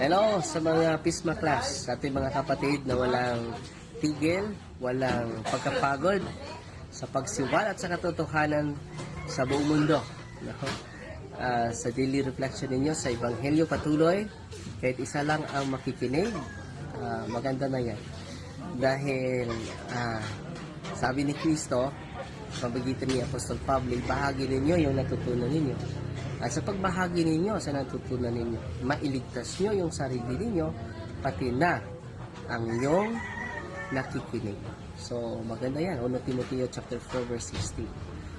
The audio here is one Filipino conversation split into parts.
Hello sa mga Pisma class, sa ating mga kapatid na walang tigil, walang pagkapagod sa pagsiwal at sa katotohanan sa buong mundo. No? Ah, sa daily reflection ninyo sa Ebanghelyo patuloy, kahit isa lang ang makikinig, ah, maganda na yan. Dahil ah, sabi ni Kristo, pabagitan ni Apostol Pablo, bahagi ninyo yung natutunan ninyo. At sa pagbahagi ninyo sa natutunan ninyo, mailigtas nyo yung sarili ninyo, pati na ang iyong nakikinig. So, maganda yan. 1 Timoteo chapter 4 verse 16.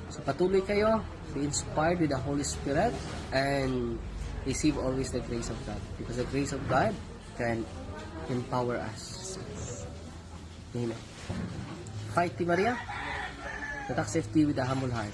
So, patuloy kayo, be inspired with the Holy Spirit, and receive always the grace of God. Because the grace of God can empower us. Amen. Fight, Maria. Tatak safety with a humble heart.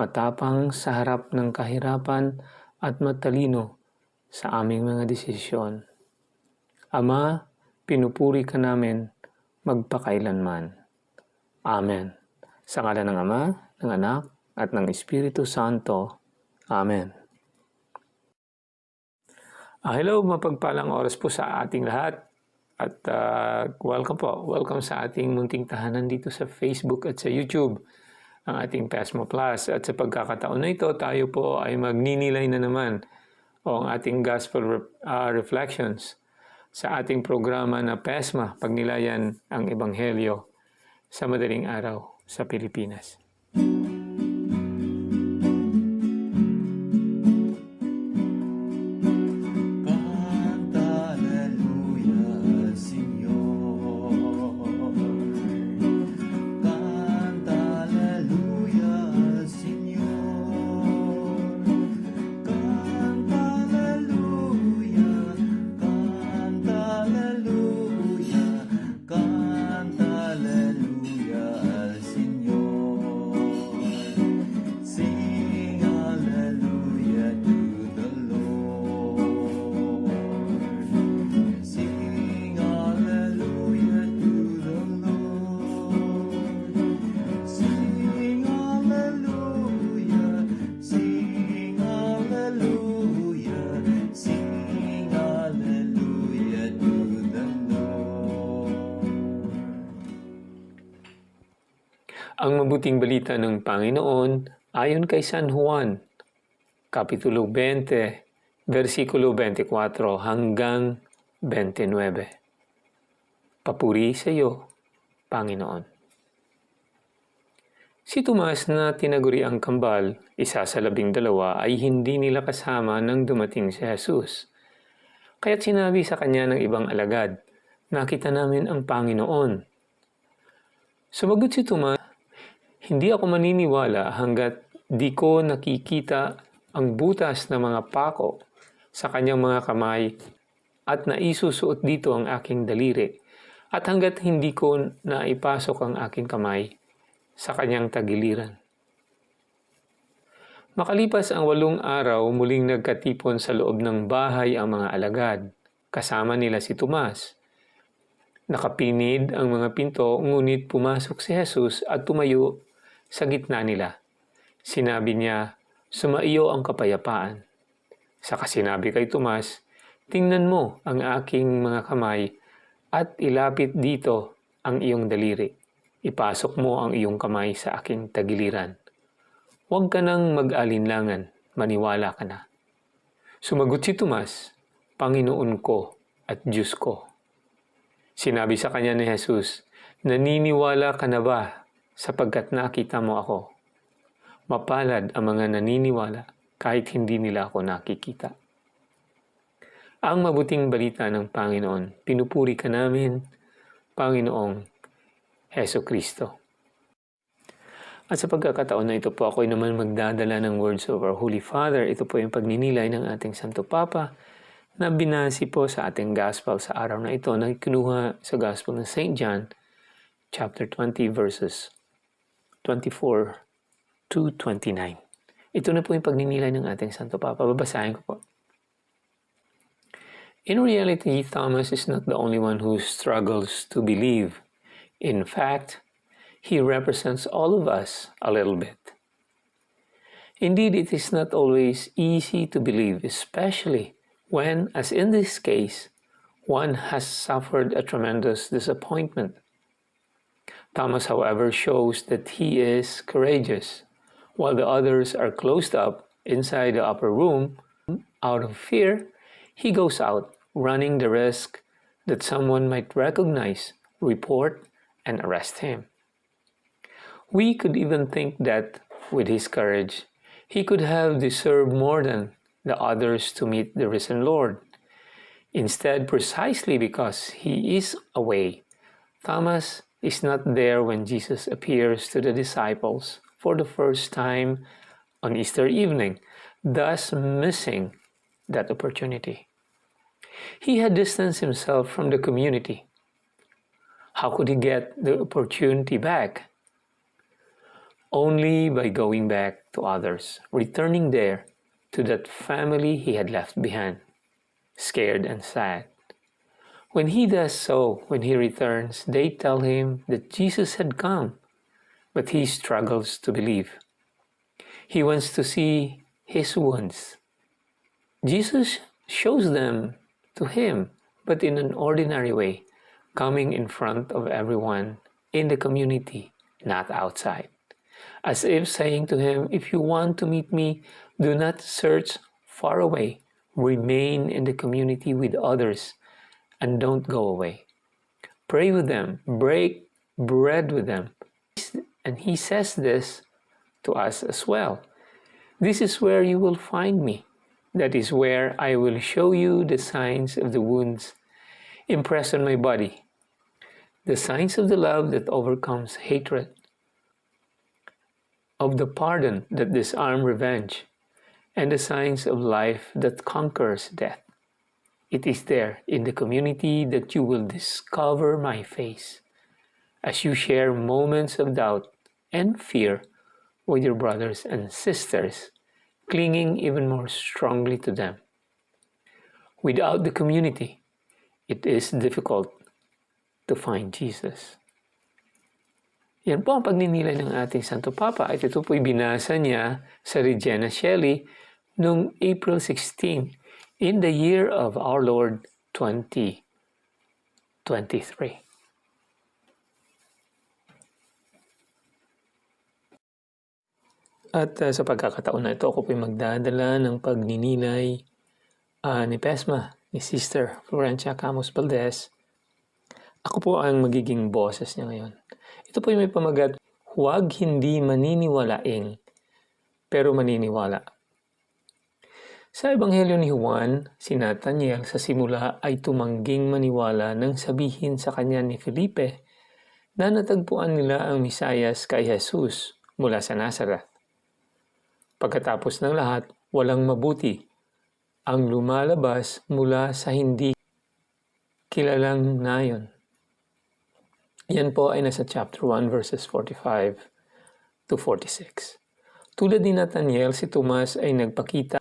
matapang sa harap ng kahirapan at matalino sa aming mga desisyon. Ama, pinupuri ka namin magpakailanman. Amen. Sa ngala ng Ama, ng Anak, at ng Espiritu Santo. Amen. Ah, hello, mapagpalang oras po sa ating lahat. At ah, welcome po. Welcome sa ating munting tahanan dito sa Facebook at sa YouTube ang ating PESMO Plus. At sa pagkakataon na ito, tayo po ay magninilay na naman o ang ating Gospel ah, Reflections sa ating programa na PESMA, Pagnilayan ang Ebanghelyo sa madaling araw sa Pilipinas. Mabuting balita ng Panginoon ayon kay San Juan, Kapitulo 20, versikulo 24 hanggang 29. Papuri sa iyo, Panginoon. Si Tomas na tinaguri ang kambal, isa sa labing dalawa, ay hindi nila kasama nang dumating si Jesus. Kaya't sinabi sa kanya ng ibang alagad, Nakita namin ang Panginoon. Sumagot si Tomas, hindi ako maniniwala hanggat di ko nakikita ang butas ng mga pako sa kanyang mga kamay at naisusuot dito ang aking daliri at hanggat hindi ko naipasok ang aking kamay sa kanyang tagiliran. Makalipas ang walong araw, muling nagkatipon sa loob ng bahay ang mga alagad. Kasama nila si Tomas. Nakapinid ang mga pinto, ngunit pumasok si Jesus at tumayo sa gitna nila. Sinabi niya, Sumaiyo ang kapayapaan. Saka sinabi kay Tomas, Tingnan mo ang aking mga kamay at ilapit dito ang iyong daliri. Ipasok mo ang iyong kamay sa aking tagiliran. Huwag ka nang mag-alinlangan, maniwala ka na. Sumagot si Tomas, Panginoon ko at Diyos ko. Sinabi sa kanya ni Jesus, Naniniwala ka na ba sapagkat nakita mo ako? Mapalad ang mga naniniwala kahit hindi nila ako nakikita. Ang mabuting balita ng Panginoon, pinupuri ka namin, Panginoong Heso Kristo. At sa pagkakataon na ito po, ako naman magdadala ng words of our Holy Father. Ito po yung pagninilay ng ating Santo Papa na binasi po sa ating Gospel sa araw na ito na kinuha sa Gospel ng St. John, chapter 20, verses 24 to 29. Ito na po yung pagninilay ng ating Santo Papa. Babasahin ko po. In reality, Thomas is not the only one who struggles to believe. In fact, he represents all of us a little bit. Indeed, it is not always easy to believe, especially when, as in this case, one has suffered a tremendous disappointment. Thomas, however, shows that he is courageous, while the others are closed up inside the upper room. Out of fear, he goes out, running the risk that someone might recognize, report, and arrest him. We could even think that, with his courage, he could have deserved more than the others to meet the risen Lord. Instead, precisely because he is away, Thomas is not there when Jesus appears to the disciples for the first time on Easter evening, thus missing that opportunity. He had distanced himself from the community. How could he get the opportunity back? Only by going back to others, returning there to that family he had left behind, scared and sad. When he does so, when he returns, they tell him that Jesus had come, but he struggles to believe. He wants to see his wounds. Jesus shows them to him, but in an ordinary way, coming in front of everyone in the community, not outside. As if saying to him, If you want to meet me, do not search far away. Remain in the community with others and don't go away. Pray with them, break bread with them. And he says this to us as well. This is where you will find me. That is where I will show you the signs of the wounds impressed on my body, the signs of the love that overcomes hatred, of the pardon that disarms revenge, and the signs of life that conquers death. It is there in the community that you will discover my face as you share moments of doubt and fear with your brothers and sisters, clinging even more strongly to them. Without the community, it is difficult to find Jesus. Yan po ang pagninilay ng ating Santo Papa at ito po'y binasa niya sa Regina Shelley noong April 16 in the year of our Lord 2023. At uh, sa pagkakataon na ito, ako po'y magdadala ng pagninilay uh, ni Pesma, ni Sister Florencia Camus Valdez. Ako po ang magiging boses niya ngayon. Ito po yung may pamagat, huwag hindi maniniwalaing, pero maniniwala. Sa Ebanghelyo ni Juan, si Nathaniel sa simula ay tumangging maniwala nang sabihin sa kanya ni Felipe na natagpuan nila ang Misayas kay Jesus mula sa Nazareth. Pagkatapos ng lahat, walang mabuti ang lumalabas mula sa hindi kilalang nayon. Yan po ay nasa chapter 1 verses 45 to 46. Tulad ni Nathaniel, si Tomas ay nagpakita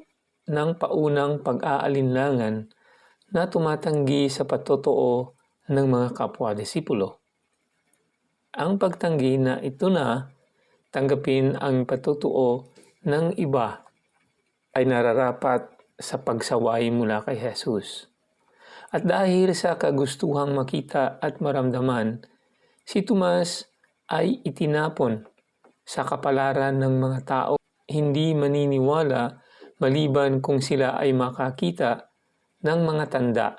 ng paunang pag-aalinlangan na tumatanggi sa patotoo ng mga kapwa-disipulo. Ang pagtanggi na ito na tanggapin ang patotoo ng iba ay nararapat sa pagsaway mula kay Jesus. At dahil sa kagustuhang makita at maramdaman, si Tomas ay itinapon sa kapalaran ng mga tao hindi maniniwala maliban kung sila ay makakita ng mga tanda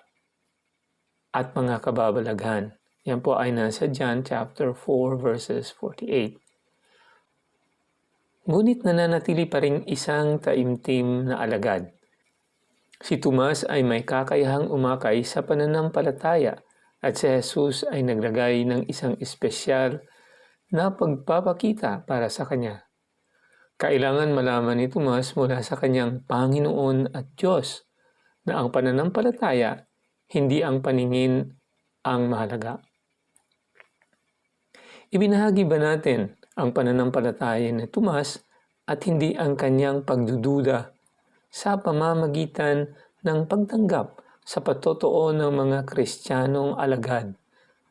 at mga kababalaghan. Yan po ay nasa John chapter 4 verses 48. Ngunit nananatili pa rin isang taimtim na alagad. Si Tomas ay may kakayahang umakay sa pananampalataya at si Jesus ay naglagay ng isang espesyal na pagpapakita para sa Kanya. Kailangan malaman ni Tomas mula sa kanyang Panginoon at Diyos na ang pananampalataya hindi ang paningin ang mahalaga. Ibinahagi ba natin ang pananampalataya ni Tomas at hindi ang kanyang pagdududa sa pamamagitan ng pagtanggap sa patotoo ng mga Kristiyanong alagad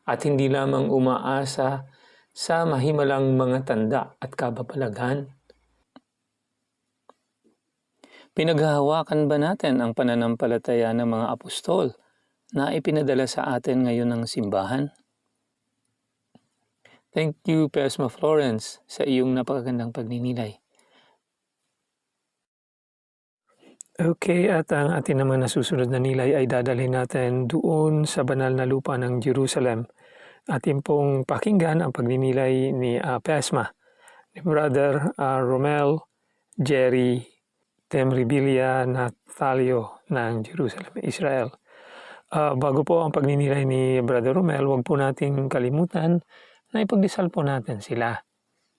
at hindi lamang umaasa sa mahimalang mga tanda at kababalaghan? Pinaghahawakan ba natin ang pananampalataya ng mga apostol na ipinadala sa atin ngayon ng simbahan? Thank you, Pesma Florence, sa iyong napakagandang pagninilay. Okay, at ang ating naman nasusunod na nilay ay dadalhin natin doon sa banal na lupa ng Jerusalem. Ating pong pakinggan ang pagninilay ni ah, Pesma, ni Brother ah, Romel Jerry Temribilia Natalio ng Jerusalem, Israel. Ah, bago po ang pagninilay ni Brother Romel, huwag po nating kalimutan na ipagdasal po natin sila.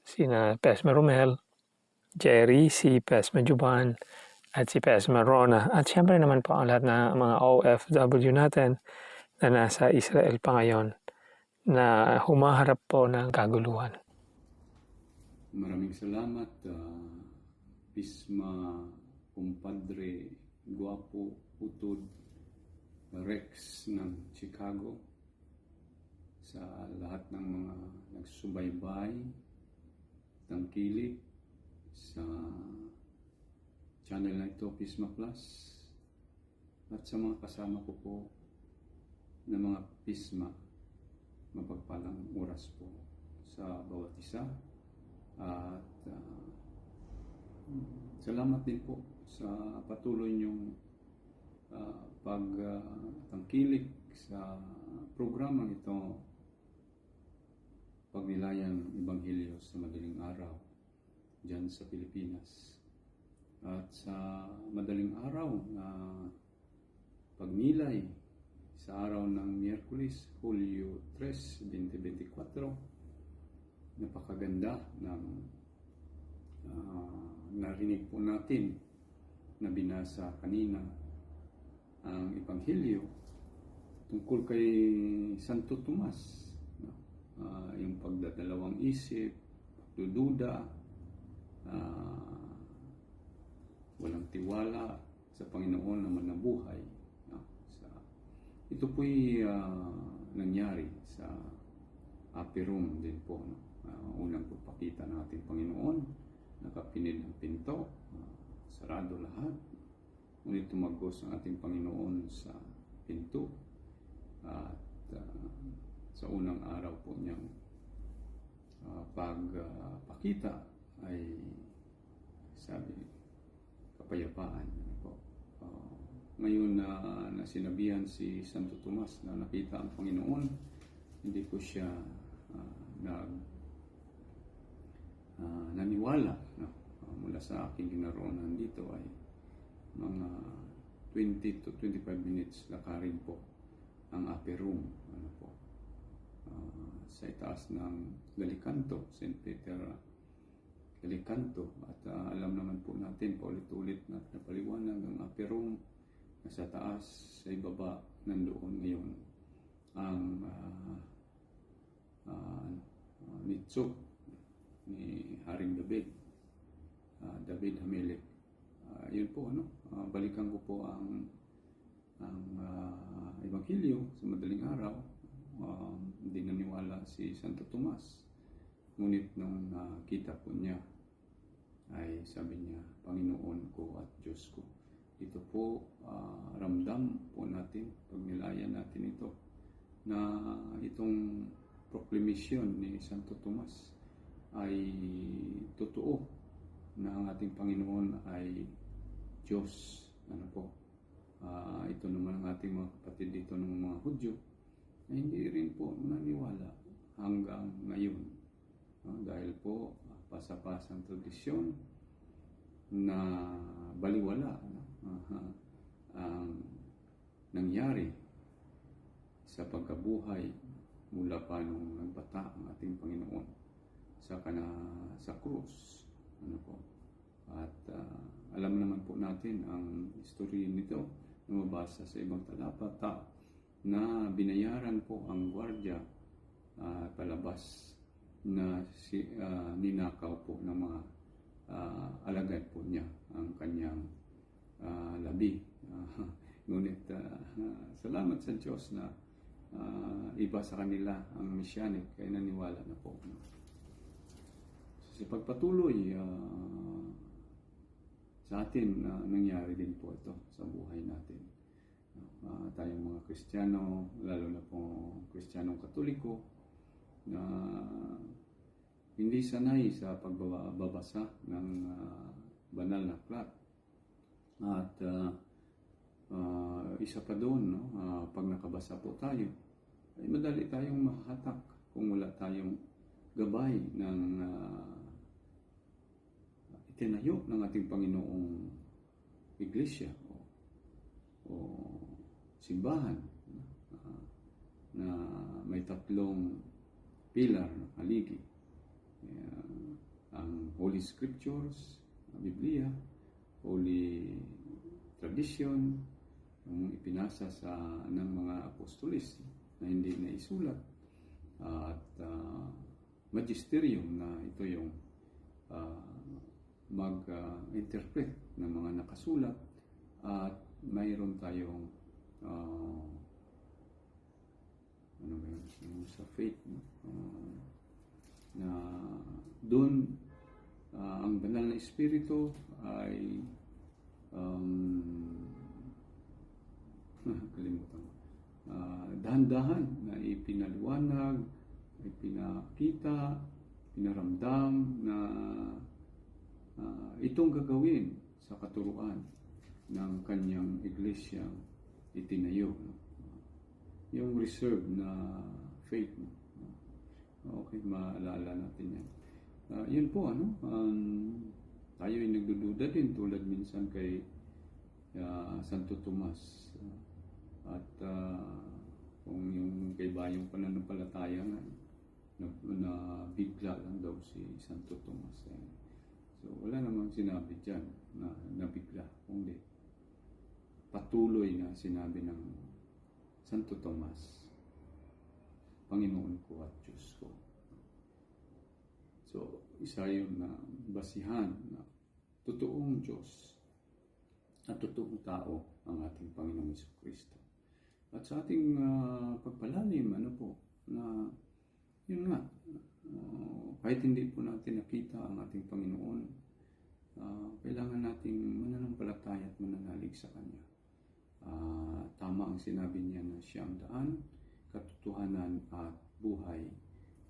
Sina Pesma Romel, Jerry, si Pesma Juban, at si Pesma Rona. At siyempre naman po ang lahat ng mga OFW natin na nasa Israel pa ngayon na humaharap po ng kaguluhan. Maraming salamat, ah, Pisma, Kumpadre, Guapo, Utod, Rex ng Chicago, sa lahat ng mga nagsubaybay, tangkilik, sa channel na ito, Pisma Plus, at sa mga kasama ko po na mga Pisma, mapagpalang oras po sa bawat isa. At ah, salamat din po sa patuloy niyong ah, pagtangkilik sa programang ito Pagnilayang Ebanghelyo sa Madaling Araw dyan sa Pilipinas. At sa madaling araw na pagnilay sa araw ng Miyerkules, Hulyo 3, 2024, napakaganda ng ah, narinig po natin na binasa kanina ang Ebanghelyo tungkol kay Santo Tomas. Ah, yung pagdadalawang isip, pagdududa, ah, walang tiwala sa Panginoon na manabuhay. No? Sa, ito po'y ah, nangyari sa room din po. No? Ah, unang pagpakita ng ating Panginoon, nakapinid ang pinto, ah, sarado lahat. Ngunit tumagos ang ating Panginoon sa pinto at ah, sa unang araw po niyang ah, pagpakita ay sabi kapayapaan. Ano po. Ah, ngayon na na sinabihan si Santo Tomas na nakita ang Panginoon, hindi po siya ah, nag ah, naniwala no? Ah, mula sa aking ginaroonan dito ay mga 20 to 25 minutes lakarin po ang upper room ano po ah, sa itaas ng Galicanto, St. Peter Galicanto at ah, alam naman po natin paulit-ulit na napaliwanag ang upper room na sa taas sa ibaba nandoon ngayon ang ah, ah, ah, nitsok ni Haring David ah, David Hamelek Ah, yun po ano? Ah, balikan ko po ang ang ah, ebanghelyo sa madaling araw. Um, hindi naniwala si Santo Tomas. Ngunit nung nakita po niya ay sabi niya Panginoon ko at Diyos ko ito po ah, ramdam po natin pag nilayan natin ito na itong proclamation ni Santo Tomas ay totoo na ang ating Panginoon ay Diyos. Ano po? Ah, ito naman ang ating mga kapatid dito ng mga Hudyo na hindi rin po naniwala hanggang ngayon. Ah, dahil po ah, pasapasang tradisyon na baliwala ano, aha, ang nangyari sa pagkabuhay mula pa nung nagbata ang ating Panginoon. sa kana sa krus. Ano po? At ah, alam naman po natin ang history nito na mabasa sa ibang talapata na binayaran po ang gwardiya ah, palabas na si, ah, ninakaw po ng mga ah, alagad po niya ang kanyang ah, labi. Ah, ngunit ah, ah, salamat sa Diyos na ah, iba sa kanila ang messianic kaya naniwala na po. Sa pagpatuloy ah, sa atin na nangyari din po ito sa buhay natin. Ah, tayong mga Kristiyano, lalo na po Kristiyanong Katoliko, na hindi sanay sa pagbabasa ng ah, banal na aklat. At ah, ah, isa pa doon, no, ah, pag nakabasa po tayo, ay madali tayong mahatak kung wala tayong gabay ng ah, itinayo ng ating Panginoong Iglesia o, o simbahan ah, na may tatlong pilar na haligi. Ayan, ang Holy Scriptures, ang Biblia, Holy Tradition, yung ipinasa sa ng mga apostolis na hindi na isulat at ah, magisterium na ito yung mag-interpret ng mga nakasulat at mayroon tayong ah, ano ba yun, sa faith no? Ah, na doon ah, ang banal na espiritu ay um, kalimutan. Ah, dahan-dahan na ipinaliwanag, ipinakita, pinaramdam na ah, itong gagawin sa katuruan ng kanyang iglesia itinayo. no? Yung reserve na faith. no? Okay, maalala natin yan. Ah, yun po, ano, um, tayo ay nagdududa din tulad minsan kay ah, Santo Tomas. at ah, kung yung kay Bayong pananampalataya nga, na, na bigla lang daw si Santo Tomas. Eh. So, wala namang sinabi dyan na nabigla, kundi patuloy na sinabi ng Santo Tomas, Panginoon ko at Diyos ko. So, isa yun na basihan na totoong Diyos at totoong tao ang ating Panginoong Iso Kristo. At sa ating ah, pagpalalim, ano po, na yun nga, kahit hindi po natin nakita ang ating Panginoon, ah, kailangan nating mananampalataya at mananalig sa Kanya. Ah, tama ang sinabi niya na siya ang daan, katotohanan at buhay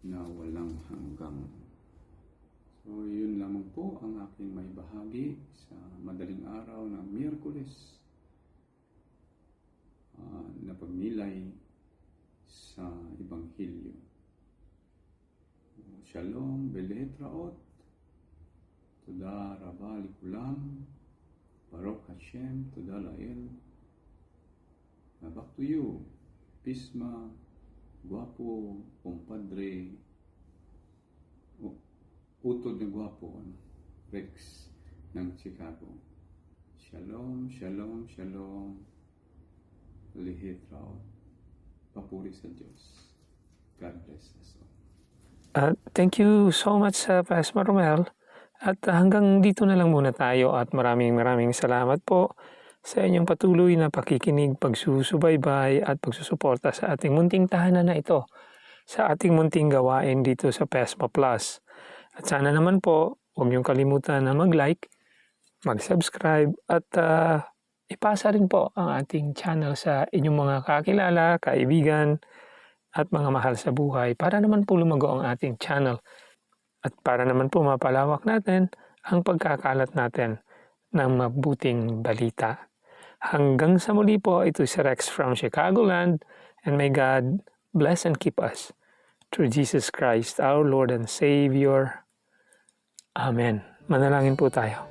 na walang hanggang. So, yun lamang po ang aking may bahagi sa madaling araw ng Miyerkules ah, na pagmilay sa Ebanghelyo. Shalom, Beletraot, Toda Rabali Kulam, Baruch Hashem, Toda Lael. Ah, back to you, Pisma, Guapo, Compadre, Utod na Guapo? Rex ng Chicago. Shalom, shalom, shalom. Lihit raw. Papuri sa Diyos. God bless us all. Uh, thank you so much, uh, Pastor Romel. At hanggang dito na lang muna tayo at maraming maraming salamat po sa inyong patuloy na pakikinig, pagsusubaybay at pagsusuporta sa ating munting tahanan na ito, sa ating munting gawain dito sa PESMA Plus. At sana naman po, huwag niyong kalimutan na mag-like, mag-subscribe at ah, ipasa rin po ang ating channel sa inyong mga kakilala, kaibigan, at mga mahal sa buhay para naman po lumago ang ating channel at para naman po mapalawak natin ang pagkakalat natin ng mabuting balita. Hanggang sa muli po, ito si Rex from Chicagoland and may God bless and keep us through Jesus Christ, our Lord and Savior. Amen. Manalangin po tayo.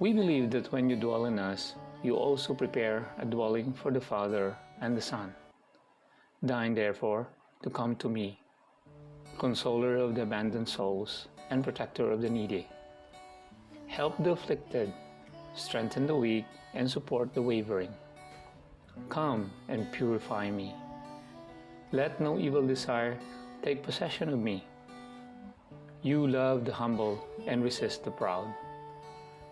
We believe that when you dwell in us, you also prepare a dwelling for the Father and the Son. Deign, therefore, to come to me, consoler of the abandoned souls and protector of the needy. Help the afflicted, strengthen the weak, and support the wavering. Come and purify me. Let no evil desire take possession of me. You love the humble and resist the proud.